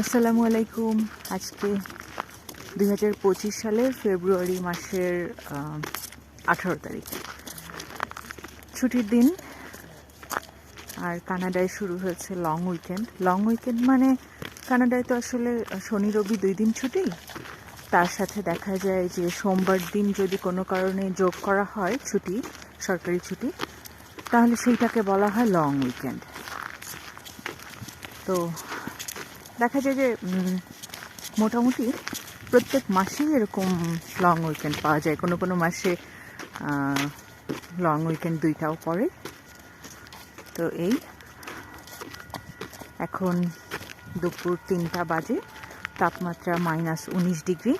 আসসালামু আলাইকুম। আজকে দুই হাজার পঁচিশ সালের ফেব্রুয়ারি মাসের আঠারো তারিখ। ছুটির দিন, আর কানাডায় শুরু হয়েছে লং উইকেন্ড লং উইকেন্ড মানে কানাডায় তো আসলে শনি, রবি দুই দিন ছুটি। তার সাথে দেখা যায় যে সোমবার দিন যদি কোনো কারণে যোগ করা হয় ছুটি, সরকারি ছুটি, তাহলে সেইটাকে বলা হয় লং উইকেন্ড তো দেখা যায় যে মোটামুটি প্রত্যেক মাসেই এরকম লং উইকেন্ড পাওয়া যায়। কোনো কোনো মাসে লং উইকেন্ড দুইটাও পড়ে। তো এই, এখন দুপুর তিনটা বাজে, তাপমাত্রা মাইনাস উনিশ ডিগ্রি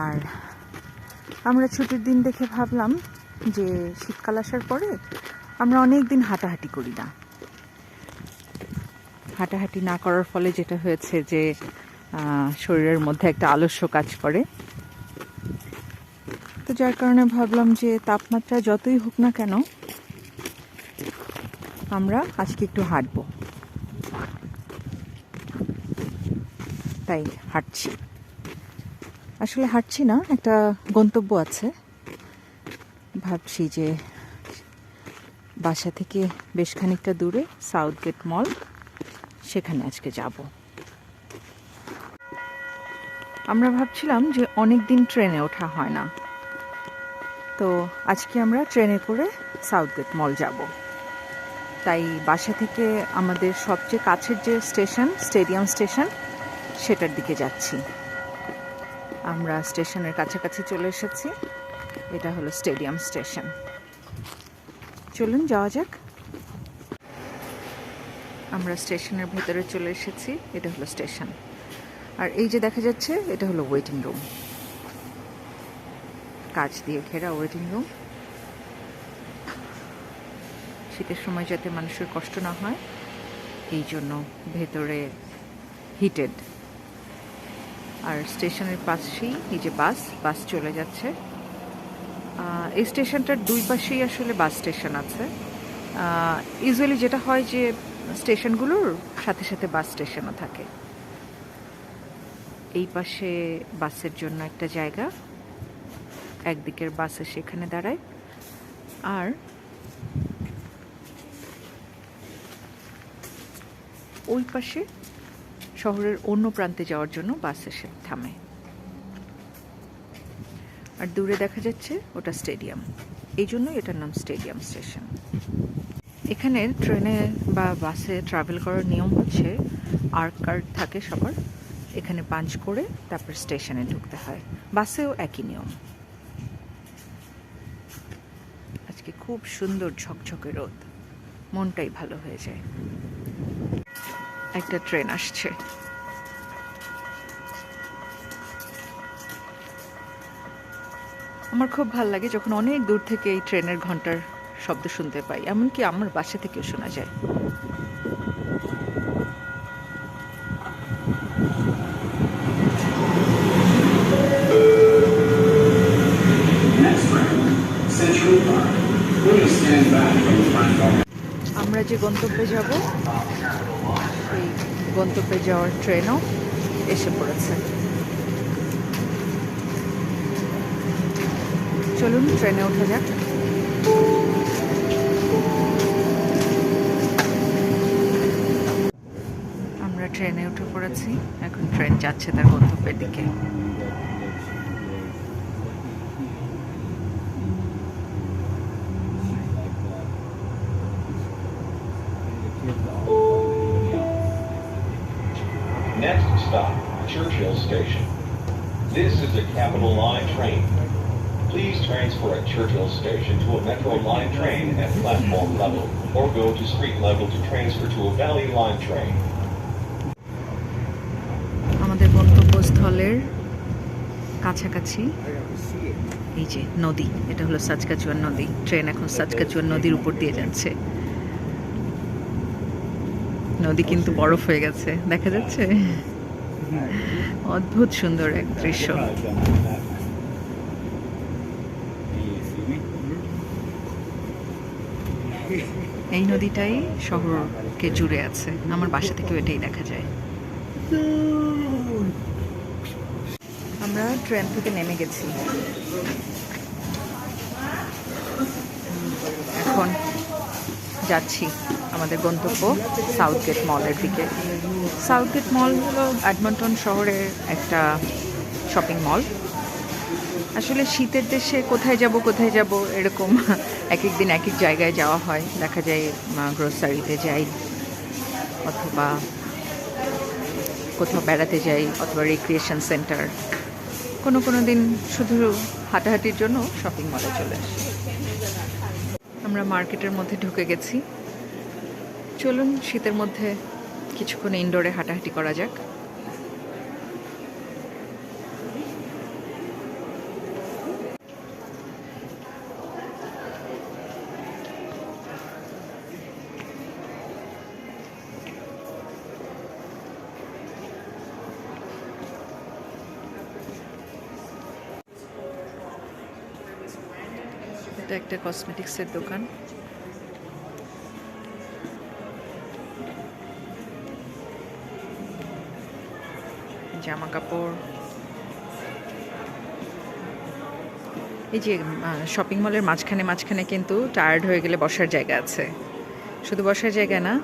আর আমরা ছুটির দিন দেখে ভাবলাম যে, শীতকাল আসার পরে আমরা অনেক দিন হাঁটাহাঁটি করি না। হাঁটাহাঁটি না করার ফলে যেটা হয়েছে যে শরীরের মধ্যে একটা আলস্য কাজ করে। তো যার কারণে ভাবলাম যে, তাপমাত্রা যতই হোক না কেন, আমরা আজকে একটু হাঁটবো। তাই হাঁটছি। আসলে হাঁটছি না, একটা গন্তব্য আছে। ভাবছি যে, বাসা থেকে বেশ খানিকটা দূরে, সাউথ গেট মল। সেখানে আজকে যাব। আমরা ভাবছিলাম যে অনেক দিন ট্রেনে ওঠা হয় না। তো আজকে আমরা ট্রেনে করে সাউথ গেট মল যাব। তাই বাসা থেকে আমাদের সবচেয়ে কাছের যে স্টেশন, স্টেডিয়াম স্টেশন, সেটার দিকে যাচ্ছি। আমরা স্টেশনের কাছাকাছি চলে এসেছি। এটা হলো স্টেডিয়াম স্টেশন। চলুন যাওয়া যাক। আমরা স্টেশনের ভেতরে চলে এসেছি, এটা হলো স্টেশন। আর এই যে দেখা যাচ্ছে, এটা হলো ওয়েটিং রুম কাচ দিয়ে ঘেরা ওয়েটিং রুম শীতের সময় যাতে মানুষের কষ্ট না হয়, এই জন্য ভেতরে হিটেড আর স্টেশনের পাশেই এই যে বাস বাস চলে যাচ্ছে। এই স্টেশনটার দুই পাশেই আসলে বাস স্টেশন আছে। ইউজুয়ালি যেটা হয় যে স্টেশনগুলোর সাথে সাথে বাস স্টেশনও থাকে। এই পাশে বাসের জন্য একটা জায়গা, একদিকের বাসে সেখানে দাঁড়ায়। আর ওই পাশে শহরের অন্য প্রান্তে যাওয়ার জন্য বাস এসে থামে। আর দূরে দেখা যাচ্ছে ওটা স্টেডিয়াম। এই জন্যই এটার নাম স্টেডিয়াম স্টেশন। এখানে ট্রেনে বা বাসে ট্রাভেল করার নিয়ম হচ্ছে আর্ক কার্ড থাকে সবার, এখানে পাঞ্চ করে তারপর স্টেশনে ঢুকতে হয়। বাসেও একই নিয়ম। আজকে খুব সুন্দর ঝকঝকে রোদ। মনটাই ভালো হয়ে যায়। একটা ট্রেন আসছে। আমার খুব ভালো লাগে যখন অনেক দূর থেকে এই ট্রেনের ঘণ্টার শব্দ শুনতে পাই, এমনকি আমার বাসা থেকেও শোনা যায়. আমরা যে গন্তব্যে যাব এই গন্তব্যে যাওয়ার ট্রেনও এসে পড়েছে চলুন, ট্রেনে ওঠা যাক ট্রেনে উঠে পড়েছি এখন ট্রেন যাচ্ছে তার গন্তব্যের দিকে Next stop, Churchill Station. This is a Capital Line train. Please transfer at Churchill Station to a Metro Line train at platform level, or go to street level to transfer to a Valley Line train. আমাদের গন্তব্যস্থলের কাছাকাছি। এই যে নদী, এটা হলো সাজকাচুয়ার নদী। Train এখন সাজকাচুয়ার নদীর উপর দিয়ে যাচ্ছে। নদী কিন্তু বরফ হয়ে গেছে, দেখা যাচ্ছে? অদ্ভুত সুন্দর এক দৃশ্য। এই নদীটাই শহরকে জুড়ে আছে। আমার বাসা থেকেও এটাই দেখা যায়। আমরা ট্রেন থেকে নেমে গেছি। এখন যাচ্ছি আমাদের গন্তব্য সাউথ গেট মলের দিকে। সাউথ গেট মল হলো এডমন্টন শহরের একটা শপিং মল। আসলে শীতের দেশে কোথায় যাব কোথায় যাব এরকম এক এক দিন এক এক জায়গায় যাওয়া হয়। দেখা যায় গ্রোসারিতে যাই অথবা কোথাও বেড়াতে যাই অথবা রিক্রিয়েশন সেন্টার কোনো কোনো দিন শুধু হাঁটাহাঁটির জন্য শপিং মলে চলে আসি। আমরা মার্কেটের মধ্যে ঢুকে গেছি। চলুন শীতের মধ্যে কিছুক্ষণ ইনডোরে হাঁটাহাঁটি করা যাক। এটা একটা কসমেটিক্সের দোকান। জামা কাপড় এই যে শপিং মলের মাঝখানে মাঝখানে কিন্তু টায়ার্ড হয়ে গেলে বসার জায়গা আছে। শুধু বসার জায়গা না,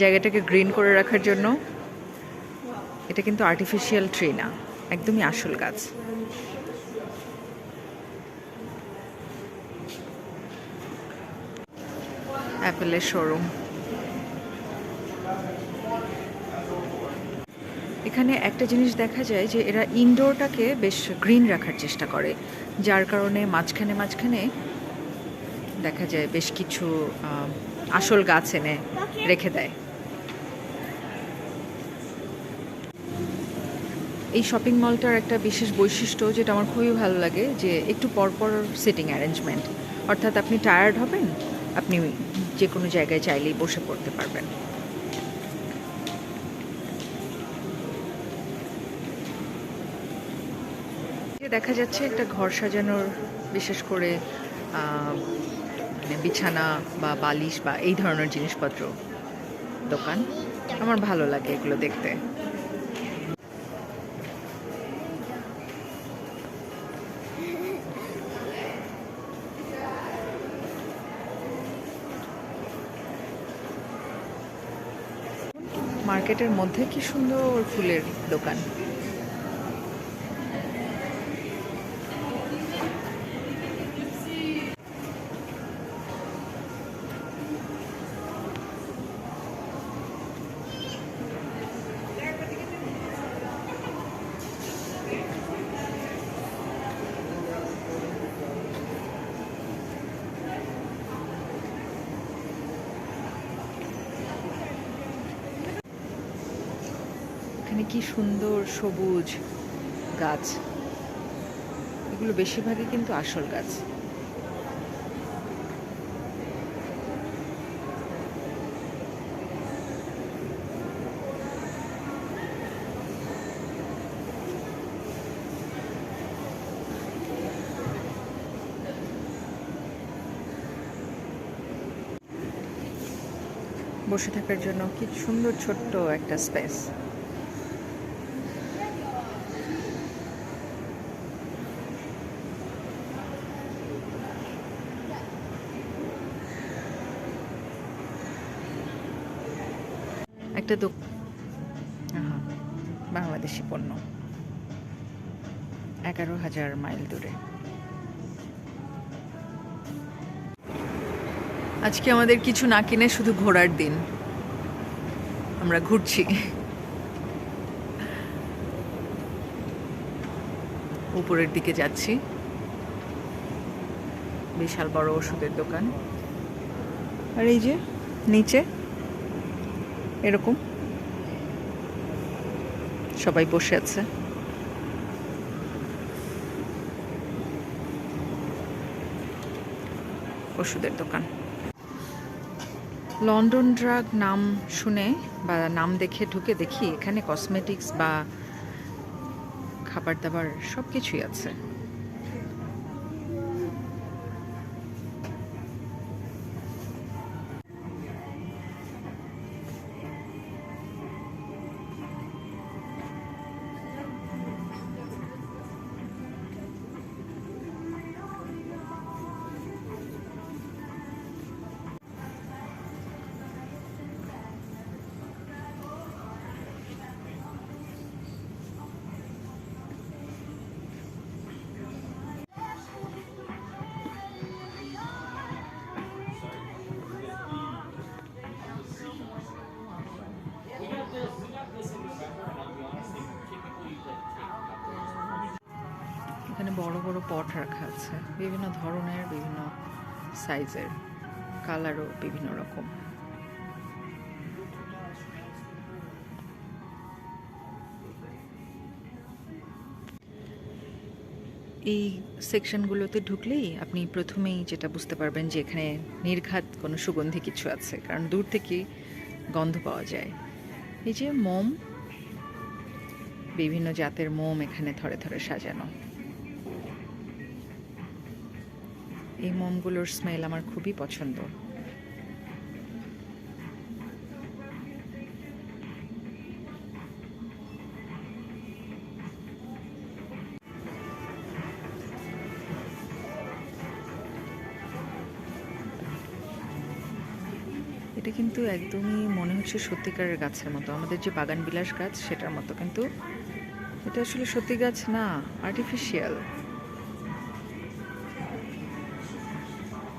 জায়গাটাকে গ্রিন করে রাখার জন্য এটা কিন্তু আর্টিফিশিয়াল ট্রি না, একদমই আসল গাছ। অ্যাপেলের শোরুম এখানে একটা জিনিস দেখা যায় যে এরা ইনডোরটাকে বেশ গ্রিন রাখার চেষ্টা করে যার কারণে মাঝখানে মাঝখানে দেখা যায় বেশ কিছু আসল গাছ এনে রেখে দেয়। এই শপিং মলটার একটা বিশেষ বৈশিষ্ট্য যেটা আমার খুবই ভালো লাগে যে একটু পরপর সিটিং অ্যারেঞ্জমেন্ট অর্থাৎ আপনি টায়ার্ড হবেন আপনি যে কোনো জায়গায় চাইলেই বসে পড়তে পারবেন। দেখা যাচ্ছে একটা ঘর সাজানোর, বিশেষ করে মানে বিছানা বা বালিশ বা এই ধরনের জিনিসপত্র দোকান, আমার ভালো লাগে এগুলো দেখতে। মার্কেটের মধ্যে কি সুন্দর ফুলের দোকান? এখানে কি সুন্দর সবুজ গাছ? এগুলো বেশিরভাগই কিন্তু আসল গাছ। বসে থাকার জন্য কি সুন্দর ছোট্ট একটা স্পেস। একটা দোক বাংলাদেশি পণ্য। এগারো হাজার মাইল দূরে। আজকে আমাদের কিছু না কিনে শুধু ঘোরার দিন। আমরা ঘুরছি। উপরের দিকে যাচ্ছি। বিশাল বড় ওষুধের দোকান। আর এই যে নিচে? এরকম? সবাই বসে আছে। ওষুধের দোকান। লন্ডন ড্রাগ নাম শুনে বা নাম দেখে ঢুকে দেখি এখানে কসমেটিক্স বা খাবার দাবার সব কিছুই আছে। পট রাখা আছে। বিভিন্ন ধরনের, বিভিন্ন সাইজের, কালারও বিভিন্ন রকম। এই সেকশনগুলোতে ঢুকলেই আপনি প্রথমেই যেটা বুঝতে পারবেন যে এখানে নির্ঘাত কোনো সুগন্ধি কিছু আছে, কারণ দূর থেকে গন্ধ পাওয়া যায়। এই যে মোম, বিভিন্ন জাতের মোম এখানে ধরে ধরে সাজানো। এই মোমগুলোর স্মেল আমার খুবই পছন্দ। এটা কিন্তু একদমই মনে হচ্ছে সত্যিকারের গাছের মতো। আমাদের যে বাগান বিলাস গাছ, সেটার মতো। কিন্তু এটা আসলে সত্যি গাছ না আর্টিফিশিয়াল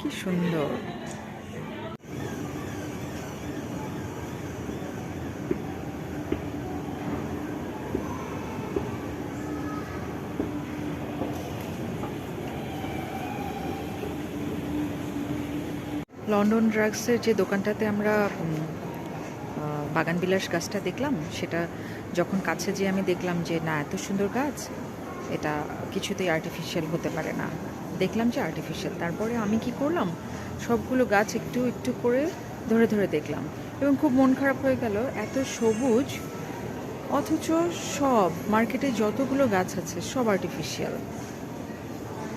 কি সুন্দর। লন্ডন ড্রাগসের যে দোকানটাতে আমরা উম, আহ, বাগান বিলাস গাছটা দেখলাম সেটা যখন কাছে যেয়ে আমি দেখলাম যে না এত সুন্দর গাছ এটা কিছুতেই আর্টিফিশিয়াল হতে পারে না। দেখলাম যে আর্টিফিশিয়াল তারপরে আমি কি করলাম? সবগুলো গাছ একটু একটু করে ধরে ধরে দেখলাম। এবং খুব মন খারাপ হয়ে গেল, এত সবুজ। অথচ সব মার্কেটে যতগুলো গাছ আছে, সব আর্টিফিশিয়াল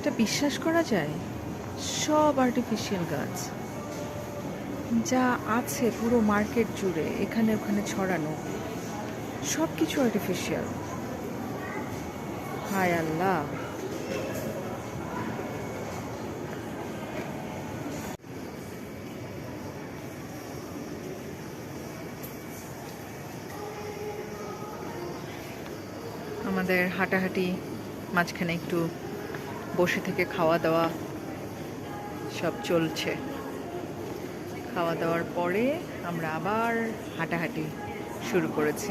এটা বিশ্বাস করা যায়? সব আর্টিফিশিয়াল গাছ। যা আছে পুরো মার্কেট জুড়ে, এখানে ওখানে ছড়ানো সব কিছু আর্টিফিশিয়াল হায় আল্লাহ! আমাদের হাঁটাহাঁটি মাঝখানে একটু বসে থেকে খাওয়া দাওয়া সব চলছে। খাওয়া দাওয়ার পরে আমরা আবার হাঁটাহাঁটি শুরু করেছি।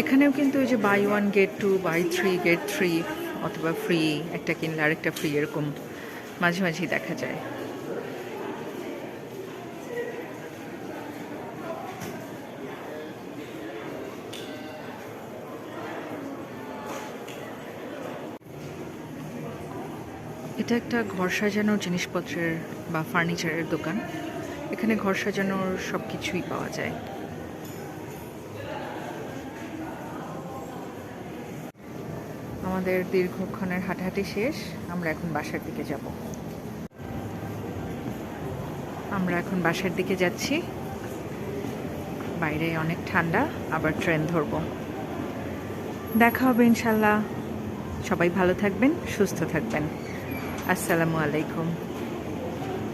এখানেও কিন্তু ওই যে buy one get two buy three get three অথবা ফ্রি একটা কিনলে আরেকটা ফ্রি এরকম মাঝে মাঝেই দেখা যায়। এটা একটা ঘর সাজানোর জিনিসপত্রের বা ফার্নিচারের দোকান। এখানে ঘর সাজানোর সব কিছুই পাওয়া যায়। আমাদের দীর্ঘক্ষণের হাঁটাহাঁটি শেষ। আমরা এখন বাসার দিকে যাব। আমরা এখন বাসার দিকে যাচ্ছি। বাইরে অনেক ঠান্ডা, আবার ট্রেন ধরবো। দেখা হবে ইনশাল্লাহ। সবাই ভালো থাকবেন, সুস্থ থাকবেন। আসসালামু আলাইকুম।